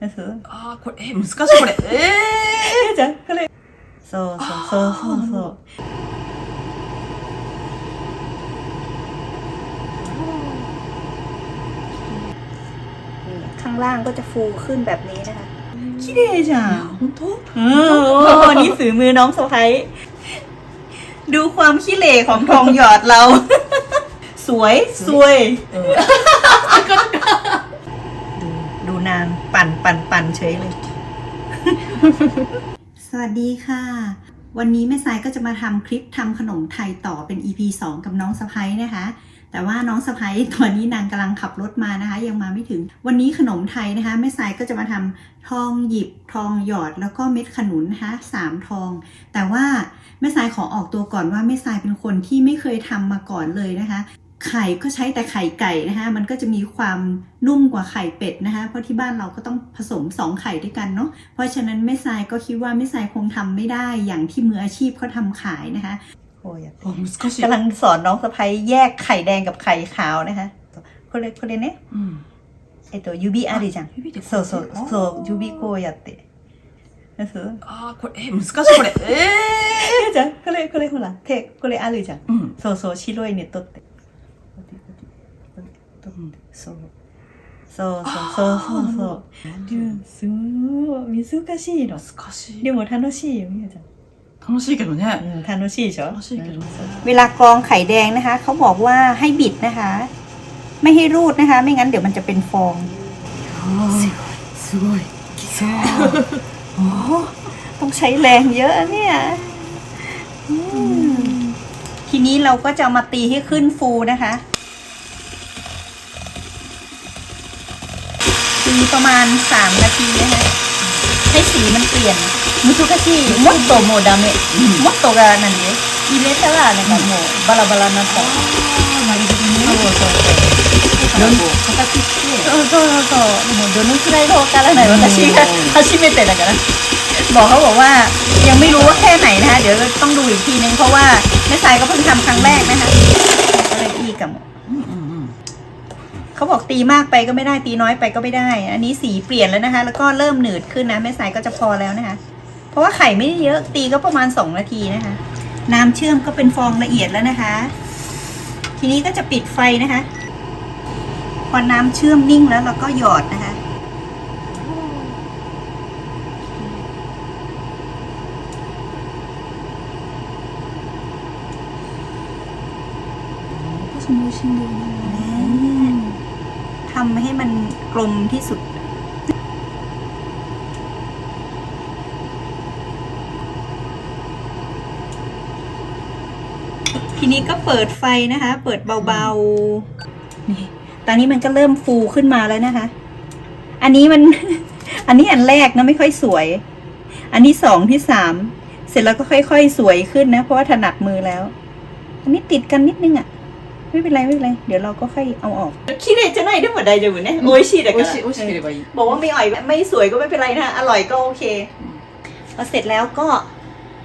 ですあーこれえ難しいこれえじゃあこれそうそうそうそうそうนี่ข้างล่างก็จะฟูขึ้นแบบนี้นะคะ綺麗じゃー、ん本当 อืมโอ้นี่ฝีมือน้องสะพ้ยดูความขี้เหร่ของทองหยอดเรา สวยสวย うん ดูดูนาง ปั่นปั่นปั่นเฉยเลย สวัสดีค่ะ วันนี้แม่สายก็จะมาทำคลิปทำขนมไทยต่อเป็น EP 2 กับน้องสะพ้ยนะคะ แต่ว่าน้องสะพ้ยตอนนี้นางกำลังขับรถมานะคะ ยังมาไม่ถึง วันนี้ขนมไทยนะคะแม่สายก็จะมาทำทองหยิบทองหยอดแล้วก็เม็ดขนุนนะคะสามทอง แต่ว่าแม่สายขอออกตัวก่อนว่าแม่สายเป็นคนที่ไม่เคยทำมาก่อนเลยนะคะ ไข่ก็ใช้แต่ไข่ไก่นะคะมันก็จะมีความนุ่มกว่าไข่เป็ดนะคะเพราะที่บ้านเราก็ต้องผสม 2 ไข่ด้วยกันเนาะเพราะฉะนั้นแม่ทรายก็คิดว่าแม่ทรายคงทำไม่ได้อย่างที่มืออาชีพเขาทาขายนะคะโอ้ยกำลังสอนน้องสะพ้ยแยกไข่แดงกับไข่ขาวนะคะคนเล็กคนเล็กเนี่ยไอตัวยูれこれね、うร、えっと指あるじゃんそうそうそう指こうやってああこれえ難しいこれええー、じゃんこれこれほら手これあるじゃん、うん、そうそう白いね取って取ってそうそうそうそうそうそううんすごい難しいの難しいでも楽しいよみやちゃん楽しいけどねうん楽しいでしょ楽しいけどเวลากรองไข่แดงนะคะเขาบอกว่าให้บิดนะคะ ไม่ให้รูดนะคะ ไม่งั้นเดี๋ยวมันจะเป็นฟอง すごいโอ้ต้องใช้แรงเยอะเนี่ยอืมทีนี้เราก็จะเอามาตีให้ขึ้นฟูนะคะ ตีประมาณสามนาทีนะคะให้สีมันเปลี่ยนมุทุกしいもっともうダメもっとが何入れたらなんかもうバラバラになったあーなるほどねそうそうそうだからこう形してそうそうそうそうでもどのくらいかわからないうん私が初めてだからบอกเขาบอกว่ายังไม่รู้ว่าแค่ไหนนะคะ เดี๋ยวต้องดูอีกทีนึงเพราะว่าแม่สายก็เพิ่งทำครั้งแรกนะคะก็เลยอีกับ うんうんうん เขาบอกตีมากไปก็ไม่ได้ตีน้อยไปก็ไม่ได้ อันนี้สีเปลี่ยนแล้วนะคะ แล้วก็เริ่มหนืดขึ้นนะแม่สายก็จะพอแล้วนะคะ เพราะว่าไข่ไม่ได้เยอะตีก็ประมาณสองนาทีนะคะ น้ำเชื่อมก็เป็นฟองละเอียดแล้วนะคะ ทีนี้ก็จะปิดไฟนะคะ พอน้ำเชื่อมนิ่งแล้วเราก็หยอดนะคะ 私も美味しいんだよね ทำให้มันกลมที่สุด ทีนี้ก็เปิดไฟนะคะ เปิดเบาๆนี่ตอนนี้มันก็เริ่มฟูขึ้นมาแล้วนะคะ อันนี้มัน อันนี้อันแรกนะไม่ค่อยสวย อันที่สองที่สามเสร็จแล้วก็ค่อยๆ สวยขึ้นนะ เพราะว่าถนัดมือแล้ว อันนี้ติดกันนิดนึงอะ ไม่เป็นไรไม่เป็นไร เดี๋ยวเราก็ค่อยเอาออกคิดเลยจะไหนได้หมดใดจะหมดเนี่ยโอ้ยชีดอะโอ้ก็ยชิโอ้ยชิเรียบร้อบอกว่าไม่อ่อยไม่สวยก็ไม่เป็นไรนะ อร่อยก็โอเคพอเสร็จแล้วก็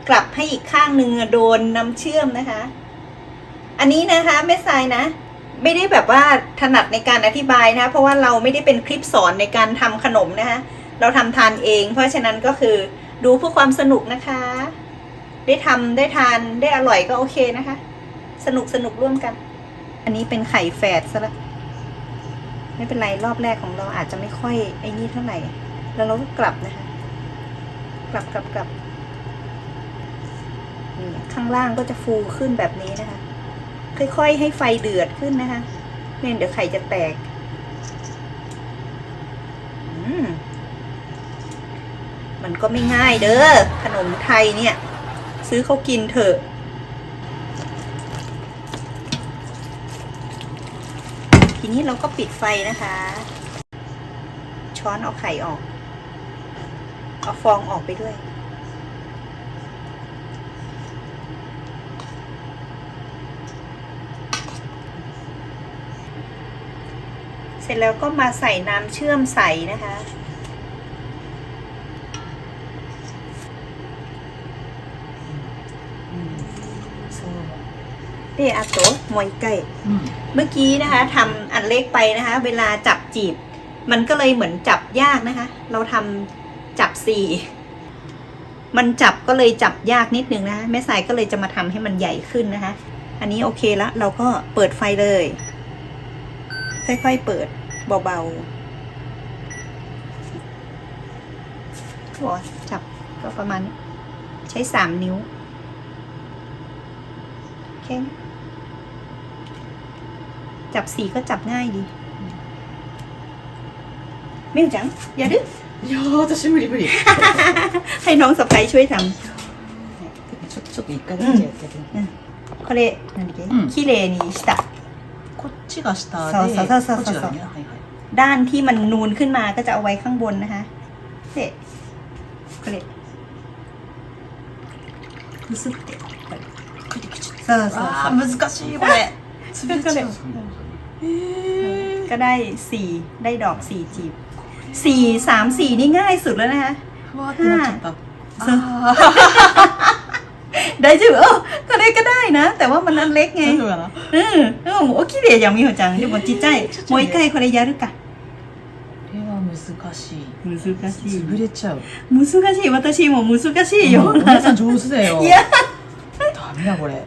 กลับให้อีกข้างหนึ่งโดนน้ำเชื่อมนะคะ อันนี้นะคะแม่ทรายนะ ไม่ได้แบบว่าถนัดในการอธิบายนะ เพราะว่าเราไม่ได้เป็นคลิปสอนในการทำขนมนะคะ เราทำทานเอง เพราะฉะนั้นก็คือดูเพื่อความสนุกนะคะ ได้ทำได้ทานได้อร่อยก็โอเคนะคะ สนุกสนุกร่วมกัน อันนี้เป็นไข่แฝดซะละไม่เป็นไรรอบแรกของเราอาจจะไม่ค่อยไอ้นี่เท่าไหร่ แล้วเราก็กลับนะคะ กลับกลับกลับนี่ข้างล่างก็จะฟูขึ้นแบบนี้นะคะ ค่อยๆให้ไฟเดือดขึ้นนะคะไม่งั้นเดี๋ยวไข่จะแตกอืมมันก็ไม่ง่ายเด้อขนมไทยเนี่ย ซื้อเขากินเถอะ ทีนี้เราก็ปิดไฟนะคะ ช้อนเอาไข่ออก เอาฟองออกไปด้วย เสร็จแล้วก็มาใส่น้ำเชื่อมใสนะคะ เดอาโตะมอยไก่うんเมื่อกี้นะคะทำอันเล็กไปนะคะ เวลาจับจีบ มันก็เลยเหมือนจับยากนะคะ เราทำจับสี่มันจับก็เลยจับยากนิดนึงนะคะแม่สายก็เลยจะมาทำให้มันใหญ่ขึ้นนะคะ อันนี้โอเคแล้วเราก็เปิดไฟเลย ค่อยๆเปิดเบาๆหัวจับก็ประมาณนี้ใช้สามนิ้วโอเค จับสี่ก็จับง่ายดีมิวจัง อย่าดื้อยやー私無理無理ให้น้องสะใภ้ช่วยทำちょちょっと一回だけやってる、これなんだっけうん綺麗にしたこっちが下でそうそうそうそうそうこっちがねはいはいด้านที่มันนูนขึ้นมาก็จะเอาไว้ข้างบนนะคะเสร็จこれ薄くてこれくちくちそうそうそうあー難しいこれ滑っちゃう ก็ได้สี่ได้ดอกสี่จีบสี่สามสี่นี่ง่ายสุดแล้วนะคะ ふわーってなっちゃった。そうあ ได้จือเออก็ได้ก็ได้นะ แต่ว่ามันอันเล็ก ー、 ไง 大丈夫かなうんうんお綺麗じゃんみほちゃんでもちっちゃいちっちゃいねもう一回これやるかこれは難しい。難しい潰れちゃう。難しい私も難しいよ、お姉さん上手だよ。いやダメだこれ。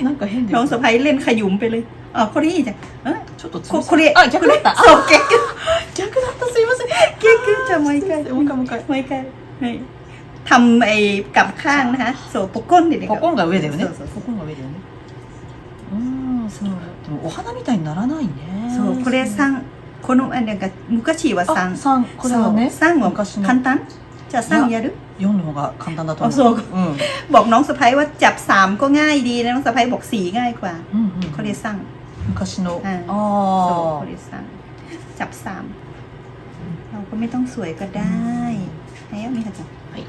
えー、なんか変だ น้อ よ ง。สะพ้ยเล่นขยุมไปเลยอ๋อこれいいじゃんเอ้ยちょっとここれあ、逆だった。そう逆逆だった。すいません。逆じゃあもう一回もう一回もう一回。もう一回はいทำไอ้กลับข้างนะคะそうポコンでねポコンが上だよね。そうそうそうポコンが上だよね。うーん、そう。でもお花みたいにならないね。そうこれ三このあなんか昔はあ、三三。これはね。そう三は昔 の簡単じゃあ三やる四の方が簡単だと思う。あそううん。 บอกน้องสะพ้ยว่าจับสามก็ง่ายดีนะน้องสะพ้ยบอกสี่ง่ายกว่า うんうん。これ三昔の。うんそうあこれ三จับสามเราก็ไม่ต้องสวยก็ได้ไหนอะมีค่ะจัง はい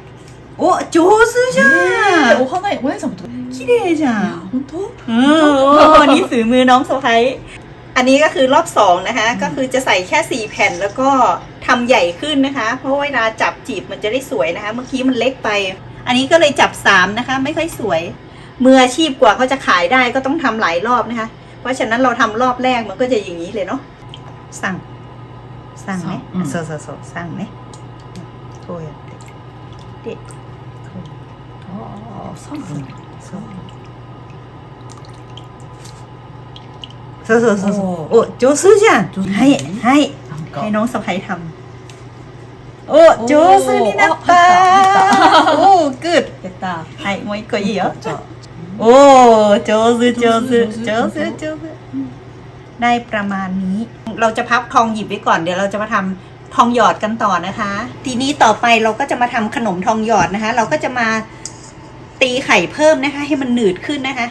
โอ้上手じあ。えーゃんお花、お姉さんもと。綺麗じゃいやん本当。เออโอ้นี่ฝีมือน้องสะพ้ยอันนี้ก็คือรอบสองนะคะ ก็คือจะใส่แค่สี่แผ่นแล้วก็ ทำใหญ่ขึ้นนะคะ เพราะเวลาจับจีบมันจะได้สวยนะคะ เมื่อกี้มันเล็กไป อันนี้ก็เลยจับสามนะคะ ไม่ค่อยสวย มืออาชีพกว่าเขาจะขายได้ก็ต้องทำหลายรอบนะคะ เพราะฉะนั้นเราทำรอบแรกมันก็จะอย่างนี้เลยเนาะสั่ง สั่งไหม สั่งอืม そうそうそうสั่งไหมこうやってでああ、三分。そうそうそうそうそうおお上手じゃん上手はいはいなんか。ให้น้องสะพ้ยทำ โอ้上手になっお入ったたおーグッやった。はいもう一個いいよじゃあ。おー上手上手上手上手上手ได้ประมาณนี้ เราจะพับทองหยิบไว้ก่อน เดี๋ยวเราจะมาทำทองหยอดกันต่อนะคะ ทีนี้ต่อไปเราก็จะมาทำขนมทองหยอดนะคะ เราก็จะมาตีไข่เพิ่มนะคะ ให้มันหนืดขึ้นนะคะ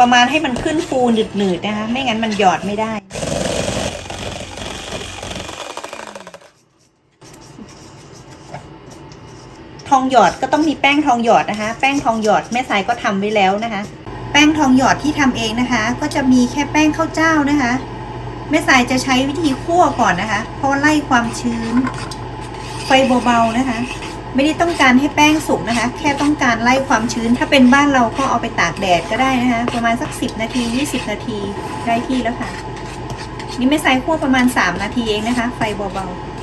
ประมาณให้มันขึ้นฟูหนืดๆนะคะ ไม่งั้นมันหยอดไม่ได้ องหยอดก็ต้องมีแป้งทองหยอดนะคะ แป้งทองหยอดแม่สายก็ทำไว้แล้วนะคะ แป้งทองหยอดที่ทำเองนะคะ ก็จะมีแค่แป้งข้าวเจ้านะคะแม่สายจะใช้วิธีคั่วก่อนนะคะ เพราะว่าไล่ความชื้น ไฟเบาๆนะคะ ไม่ได้ต้องการให้แป้งสุกนะคะ แค่ต้องการไล่ความชื้น ถ้าเป็นบ้านเราก็เอาไปตากแดดก็ได้นะคะ ประมาณสัก 10 นาที 20 นาทีได้ที่แล้วค่ะ นี่แม่สายคั่วประมาณ 3 นาทีเองนะคะ ไฟเบาๆ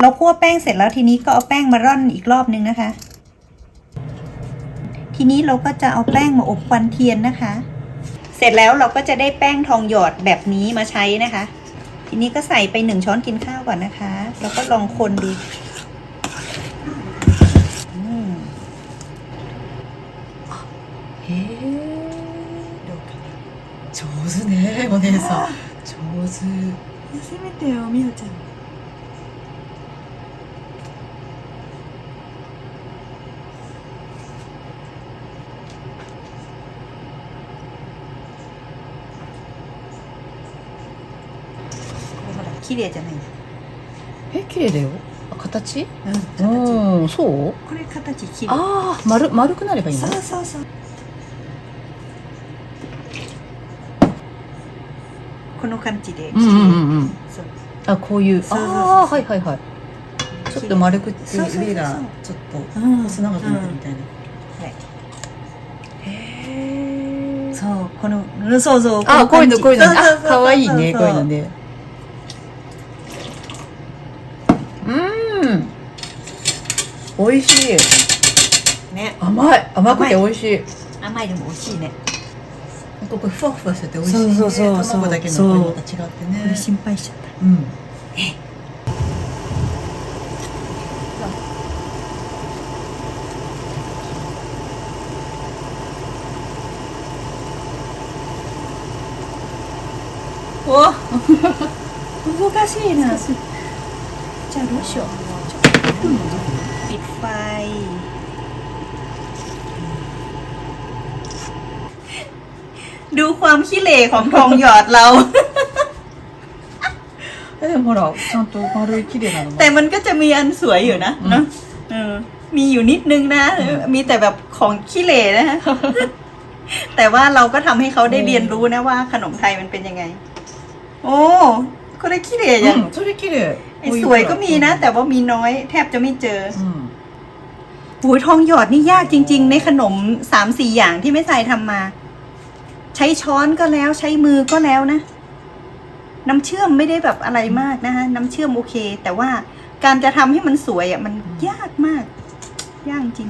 เราคั่วแป้งเสร็จแล้วทีนี้ก็เอาแป้งมาร่อนอีกรอบนึงนะคะ ทีนี้เราก็จะเอาแป้งมาอบควันเทียนนะคะ เสร็จแล้วเราก็จะได้แป้งทองหยอดแบบนี้มาใช้นะคะ ทีนี้ก็ใส่ไปหนึ่งช้อนกินข้าวก่อนนะคะ แล้วก็ลองคนดูอืม へえ。上手ね、お姉さん。上手。せめてよみほちゃん 綺麗じゃないえ、綺麗だよ。あ形？うんうん、そう？これ形綺麗ああ、丸、丸くなればいいの？そう。そうそうこの感じでうんうんうんうん。そうあ、こういう。そうそうそうああ、はいはいはい。ちょっと丸くってそうそうそう上がちょっとうん細長くなってるみたいな。はいへえ。そうこのうんそうそうあ、こういうの、こういうの。あ、そそそ可愛いね、そうこういうのね。美味しい。ね。甘い。甘くて美味しい。甘いでも美味しいね。ここふわふわしてて美味しい、ね、そうそうそう。卵だけの違ってね。心配しちゃった。うん。お。難しいな。じゃあどうしよう。 ไฟ ดูความขี้เหร่ของทองหยอดเรา えでもほらちゃんと丸い綺麗なのも แต่มันก็จะมีอันสวยอยู่นะ อืม เนาะเออ มีอยู่นิดนึงนะ มีแต่แบบของขี้เหร่นะ ฮะ แต่ว่าเราก็ทำให้เขาได้เรียนรู้นะว่าขนมไทยมันเป็นยังไง โอ้ก็ได้ขี้เหร่อย่าง うんそれ綺麗 ไอ้สวยก็มีนะ แต่ว่ามีน้อย แทบจะไม่เจอ うん หูยทองหยอดนี่ยากจริง ๆ ในขนมสามสี่อย่างที่แม่ทรายทำมา ใช้ช้อนก็แล้วใช้มือก็แล้วนะ น้ำเชื่อมไม่ได้แบบอะไรมากนะคะน้ำเชื่อมโอเค แต่ว่าการจะทำให้มันสวยอ่ะมันยากมาก ยากจริง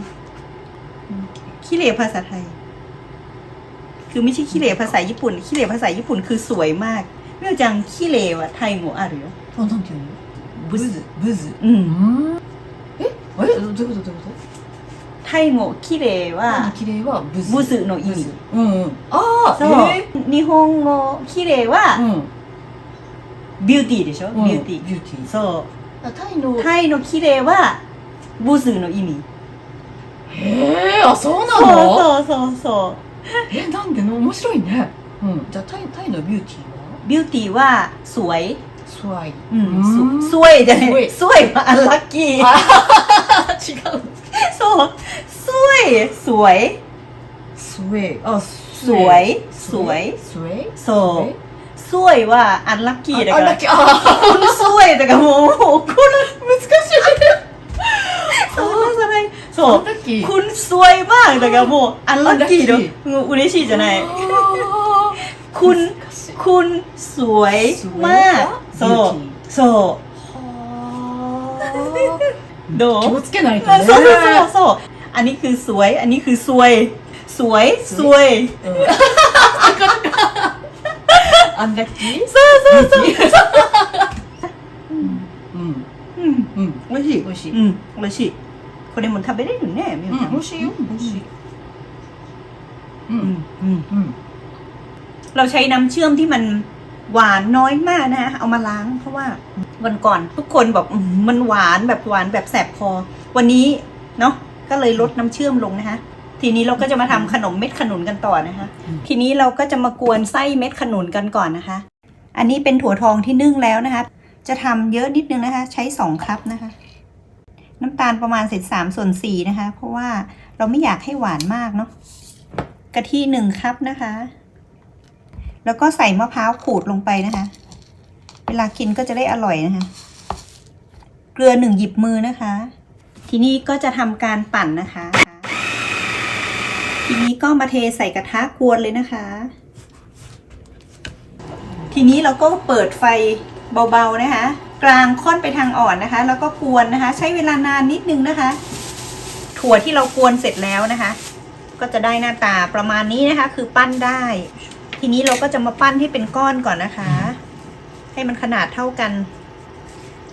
อืมขี้เหร่ภาษาไทย คือไม่ใช่ขี้เหร่ภาษาญี่ปุ่นขี้เหร่ภาษาญี่ปุ่นคือสวยมากเรื่องจังขี้เหร่วะไทยหมูอ่ะหรือ あなんていうのブズブズ อืม うんえあれどういうことどういうこ ไ 背後綺麗は綺麗はブブの意味。うんうん、ああ、えー、日本語綺麗は、うん、ビューティーでしょ、うん、ビューティー。ビューティー。そう。タイのタイの綺麗はブスの意味。へえ、あそうなの？そうそうそうそう。えなんで？の面白いね。うん。じゃあタイタイのビューティーは？ビューティーはスワイ。スワイ。うん。スワイじゃない。スワイはラッキー。違う。 สวยสวยสวยสวยอ๋สวยสวยสวยโซสวยว่าอันลัคกี้だからคุณสวยだからもうこれ難しいそうじゃないそうคุณสวยมากだからもうอันลัคกี้の嬉しจะไหนคุณคุณสวยมากそうそうどう気をつけないとねあそうそうそうそうอันนี้คือสวย อันนี้คือสวย สวยสวย うんアンラッキーそうそうそううんうんうん美味しい美味しいうん美味しいこれも食べれるねみゆちゃん美味しいよ美味しいううんんうん うん เราใช้น้ำเชื่อมที่มันหวานน้อยมากนะเอามาล้าง เพราะว่า วันก่อนทุกคนบอกอื้อหือมันหวานแบบหวานแบบแสบคอวันนี้เนาะก็เลยลดน้ำเชื่อมลงนะคะ ทีนี้เราก็จะมาทำขนมเม็ดขนุนกันต่อนะคะ ทีนี้เราก็จะมากวนไส้เม็ดขนุนกันก่อนนะคะ อันนี้เป็นถั่วทองที่นึ่งแล้วนะคะ จะทำเยอะนิดนึงนะคะ ใช้สองคัพนะคะ น้ำตาลประมาณเศษสามส่วนสี่นะคะ เพราะว่าเราไม่อยากให้หวานมากเนาะกะทิหนึ่งคัพนะคะ แล้วก็ใส่มะพร้าวขูดลงไปนะคะ เวลากินก็จะได้อร่อยนะคะ เกลือหนึ่งหยิบมือนะคะ ทีนี้ก็จะทำการปั่นนะคะ ทีนี้ก็มาเทใส่กระทะกวนเลยนะคะ ทีนี้เราก็เปิดไฟเบาๆนะคะ กลางค่อนไปทางอ่อนนะคะ แล้วก็กวนนะคะ ใช้เวลานานนิดนึงนะคะ ถั่วที่เรากวนเสร็จแล้วนะคะ ก็จะได้หน้าตาประมาณนี้นะคะ คือปั้นได้ ทีนี้เราก็จะมาปั้นให้เป็นก้อนก่อนนะคะ ให้มันขนาดเท่ากัน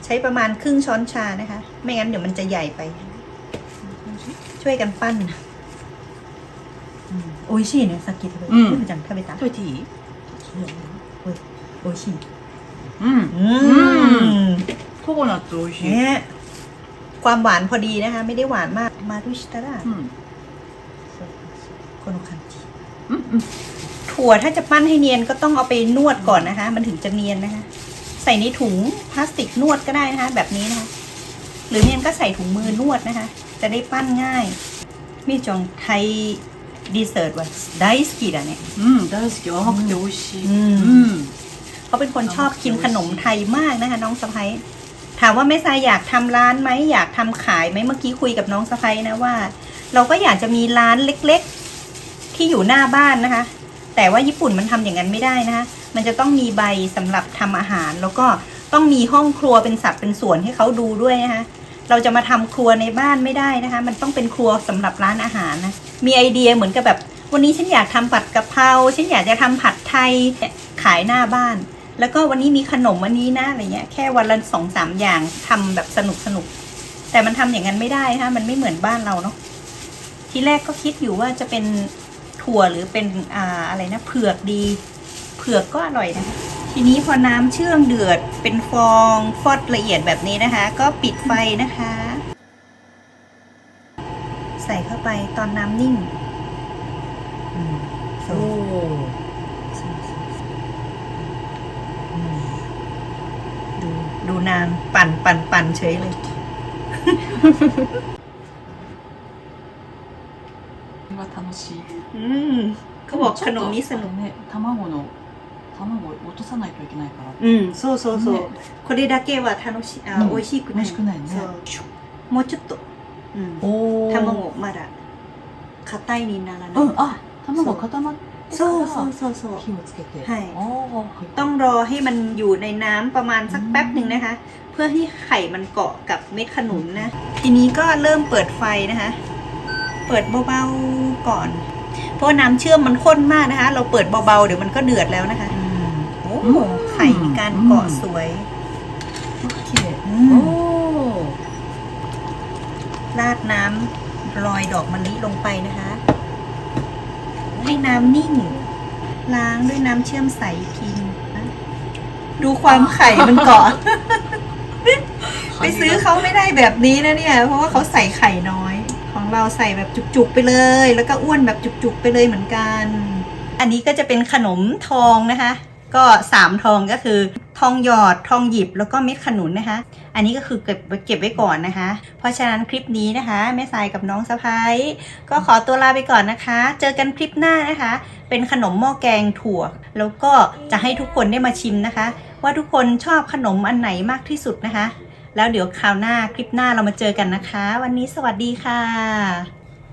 ใช้ประมาณครึ่งช้อนชานะคะ ไม่งั้นเดี๋ยวมันจะใหญ่ไป ช่วยกันปั้นโอ้ยชีเนี่ยสกิทเลยไม่จังทาเบตาด้วยถีโอ้ยชี่อืมอืมโคโนัทโอ้ยความหวานพอดีนะคะ ไม่ได้หวานมากมาดูชิตาระคนคันจิ ถั่วถ้าจะปั้นให้เนียนก็ต้องเอาไปนวดก่อนนะคะ มันถึงจะเนียนนะคะ ใส่ในถุงพลาสติกนวดก็ได้นะคะ แบบนี้นะคะ หรือเนียนก็ใส่ถุงมือนวดนะคะ จะได้ปั้นง่ายมีจองไทยดีเซอร์ตว่าไดสกีดะเนี่ยอืมไดสกีอ๋อเดี๋ยวชิอืมเขาเป็นคนชอบกินขนมไทยมากนะคะ น้องสะพ้ายถามว่าแม่ทรายอยากทำร้านไหมอยากทำขายไหมเมื่อกี้คุยกับน้องสะพ้ายนะว่า เราก็อยากจะมีร้านเล็ก ๆ ที่อยู่หน้าบ้านนะคะ แต่ว่าญี่ปุ่นมันทำอย่างนั้นไม่ได้นะคะมันจะต้องมีใบสำหรับทำอาหาร แล้วก็ต้องมีห้องครัวเป็นสัดเป็นส่วนให้เขาดูด้วยนะคะเราจะมาทำครัวในบ้านไม่ได้นะคะ มันต้องเป็นครัวสำหรับร้านอาหารนะมีไอเดียเหมือนกับแบบ วันนี้ฉันอยากทำผัดกะเพราฉันอยากจะทำผัดไทยขายหน้าบ้าน แล้วก็วันนี้มีขนมวันนี้นะอะไรเงี้ยแค่วันละสองสามอย่างทำแบบสนุกสนุกแต่มันทำอย่างนั้นไม่ได้นะคะมันไม่เหมือนบ้านเราเนาะทีแรกก็คิดอยู่ว่าจะเป็น ถั่วหรือเป็นอ่าอะไรนะเผือกดี เผือกก็อร่อยนะคะทีนี้พอน้ำเชื่องเดือดเป็นฟองฟอดละเอียดแบบนี้นะคะ ก็ปิดไฟนะคะ ใส่เข้าไปตอนน้ำนิ่งโอ้ดูดูน้ำปั่นปั่นปั่นเฉยเลย これは楽しい อืมเขาบอกขนมนี้สนุก ね卵の卵を落とさないといけないから อืมそうそうそうねこれだけは楽しいあ、うん美味しくない美味しくないねそうもうちょっと、うん、おお卵まだ硬いにならない、うんあ卵固まってかそうらそうそうそう火をつけてはいああはい ต้องรอให้มันอยู่ในน้ำประมาณสัก อืม แป๊บหนึ่งนะคะ เพื่อให้ไข่มันเกาะกับเม็ดขนุนนะ ทีนี้ก็เริ่มเปิดไฟนะคะ เปิดเบาๆก่อน เพราะน้ำเชื่อมมันข้นมากนะคะ เราเปิดเบาๆเดี๋ยวมันก็เดือดแล้วนะคะโอ้ไข่มีการเกาะสวยโอ้ราดน้ำลอยดอกมะลิลงไปนะคะ ให้น้ำนิ่ง ล้างด้วยน้ำเชื่อมใสพินดูความไข่มันเกาะไปซื้อเขาไม่ได้แบบนี้นะเนี่ย เพราะว่าเขาใส่ไข่น้อย ของเราใส่แบบจุกๆไปเลย แล้วก็อ้วนแบบจุกๆไปเลยเหมือนกัน อันนี้ก็จะเป็นขนมทองนะคะ ก็สามทองก็คือทองหยอดทองหยิบแล้วก็เม็ดขนุนนะคะ อันนี้ก็คือเก็บไว้เก็บไว้ก่อนนะคะ เพราะฉะนั้นคลิปนี้นะคะแม่ทรายกับน้องสะพ้ายก็ขอตัวลาไปก่อนนะคะ เจอกันคลิปหน้านะคะ เป็นขนมหม้อแกงถั่ว แล้วก็จะให้ทุกคนได้มาชิมนะคะ ว่าทุกคนชอบขนมอันไหนมากที่สุดนะคะ แล้วเดี๋ยวคราวหน้าคลิปหน้าเรามาเจอกันนะคะ วันนี้สวัสดีค่ะ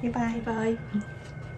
บ๊ายบายบาย